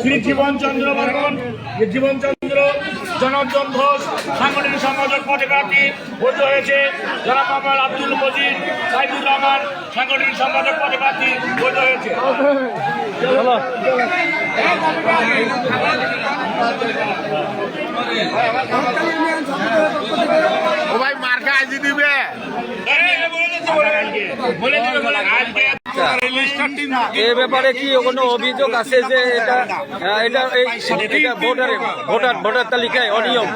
শ্রী জীবন চন্দ্র বর্মন জীবন চন্দ্র জনার্দন ঘোষ সাংগঠনিক পদে প্রার্থী ভোট হয়েছে জনাব মোহাম্মদ আব্দুল মজিদ সাইদুর রহমান সাংগঠনিক সম্পাদক পদে প্রার্থী ভোট হয়েছে ও ভাই, মার্কা আজি দিবে? বলে দেবে বলে আজকে এ ব্যাপারে কি কোনো অভিযোগ আছে যে এটা এটা এই এটা ভোটারের ভোটার ভোটার তালিকায় অনিয়ম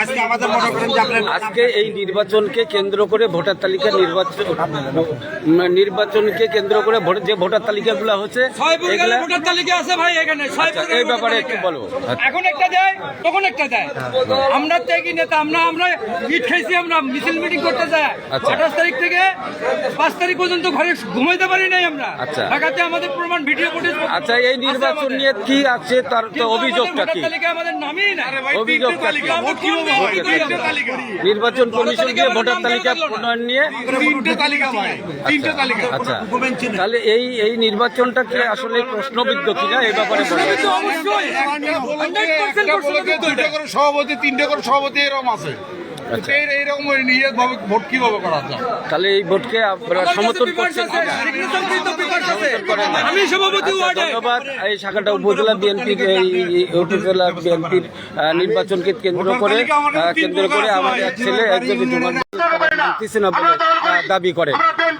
আজকে আমাদের মনে করেন যে আপনার আজকে এই নির্বাচনকে কেন্দ্র করে ভোটার তালিকা নির্বাচন নির্বাচনকে কেন্দ্র করে ভোট- যে ভোটার তালিকাগুলো হচ্ছে ভোটার তালিকা আছে ভাই এখানে আচ্ছা, এই ব্যাপারে। একটু বলব। এখন একটা দেয় তখন একটা দেয় আমরা ত্যাগী নেতা আমরা আমরা ইট খাইছি আমরা মিছিল মিটিং করতে যাই আচ্ছা। আঠাশ তারিখ থেকে পাঁচ তারিখ পর্যন্ত ঘরে ঘুমাইতে পারি নাই আমরা আচ্ছা। ঢাকাতে আমাদের প্রমাণ ভিডিও ফুটেজ আচ্ছা এই নির্বাচন নিয়ে কি আছে? তার তো অভিযোগটা কি? আমাদের নামই না অভিযোগটা কি। নির্বাচন কমিশন যে ভোটার তালিকা প্রণয়ন নিয়ে তিনটে তালিকা ভাই তিনটে তালিকা। আচ্ছা তাহলে এই এই নির্বাচনটা কি আসলে প্রশ্নবিদ্ধ কিনা? এই ব্যাপারে বলুন। কিন্তু অবশ্যই। 100% প্রশ্নবিদ্ধ এটা। দুইটা করে সভাপতি তিনটে করে সভাপতি এরকম আছে। আচ্ছা। এইরকম নিয়ে ভোট কীভাবে করা যায়? তাহলে এই ভোটকে আপনারা সমর্থন করছেন। আমি সভাপতি আচ্ছা, ধন্যবাদ। এই শাখাটা উপজেলা বিএনপির এই উপজেলা বিএনপির নির্বাচনকে কেন্দ্র করে কেন্দ্র করে আমাদের এক ছেলে একজন জমা না বলে দাবি করেন।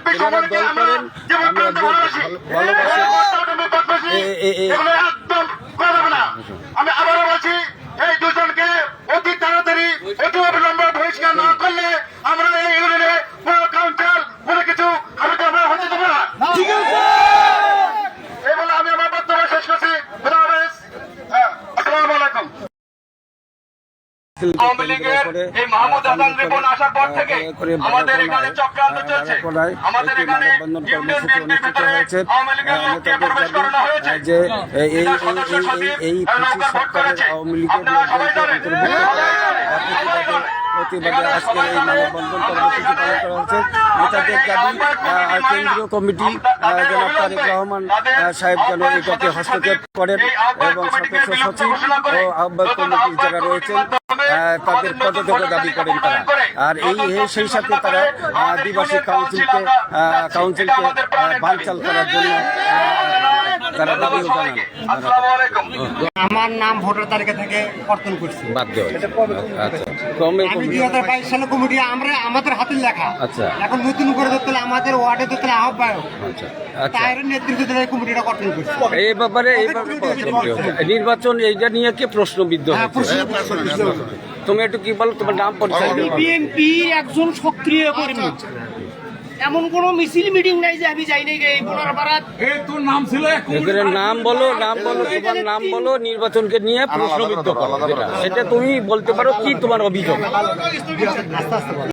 এনারা দল করেন আমরা ভালোবাসি এ- এ- এ- আমি আবারও বলছি এই দুজনকে অতি তাড়াতাড়ি অতি অবিলম্বে বহিষ্কার না করলে আমরা এই ইউনিয়নে পুরো কাউন্সিল কোনো কিছু আমি তো আমরা হতে দেবো না এই বলে আমি আমার বক্তব্য শেষ করছি খুদা হাফেজ। হ্যাঁ, আসসালামু আলাইকুম আওয়ামী লীগের এই মাহমুদ হাসান রিপন আসার পর থেকে আমাদের এখানে চক্রান্ত চলছে। আমাদের এখানে ইউনিয়ন বিএনপির ভেতরে আওয়ামী লীগের লোককে প্রবেশ করানো হয়েছে। যে এই এই এই এই- ভোট করেছে। আপনারা সবাই জানেন। করে প্রতিবাদে আজকে এই মানববন্ধন কর্মসূচি পালন করা হচ্ছে নেতাদের দাবি আহ, কেন্দ্রীয় কমিটি জনাব তারেক রহমান সাহেব যেন এটাকে হস্তক্ষেপ করেন এবং সদস্য সচিব ও আহ্বায়ক কমিটির যারা রয়েছেন তাদের পদত্যাগ দাবি করেন তারা। আর এই সেই সাথে তারা আদিবাসী কাউন্সিলকে কাউন্সিলকে বানচাল করার জন্য আমার নাম ভোটার তালিকা থেকে কর্তন করছি। বাদ দেওয়া আচ্ছা আমি দুই হাজার বাইশ সালে কমিটি আমরা আমাদের হাতে লেখা। আচ্ছা। এখন নতুন করে ধরতে হলে আমাদের ওয়ার্ডে ধরতে হলে আহ্বায়ক। আচ্ছা আচ্ছা। তাহের নেতৃত্বে কমিটিটা গঠন করছি। এই ব্যাপারে এই ব্যাপারে নির্বাচন এইটা নিয়ে কি প্রশ্নবিদ্ধ হ্যাঁ, তুমি একটু কি বলো তোমার নাম পরিচয় দিও। বিএনপির একজন সক্রিয় কর্মী। এমন কোন মিছিল মিটিং নাই যে আমি যাই নাই এই বোনার পাড়াত এখানে নাম বলো নাম বলো তোমার নাম বলো নির্বাচনকে নিয়ে প্রশ্নবিদ্ধ করো এটা সেটা তুমি বলতে পারো কি তোমার অভিযোগ আস্তে আস্তে বলো।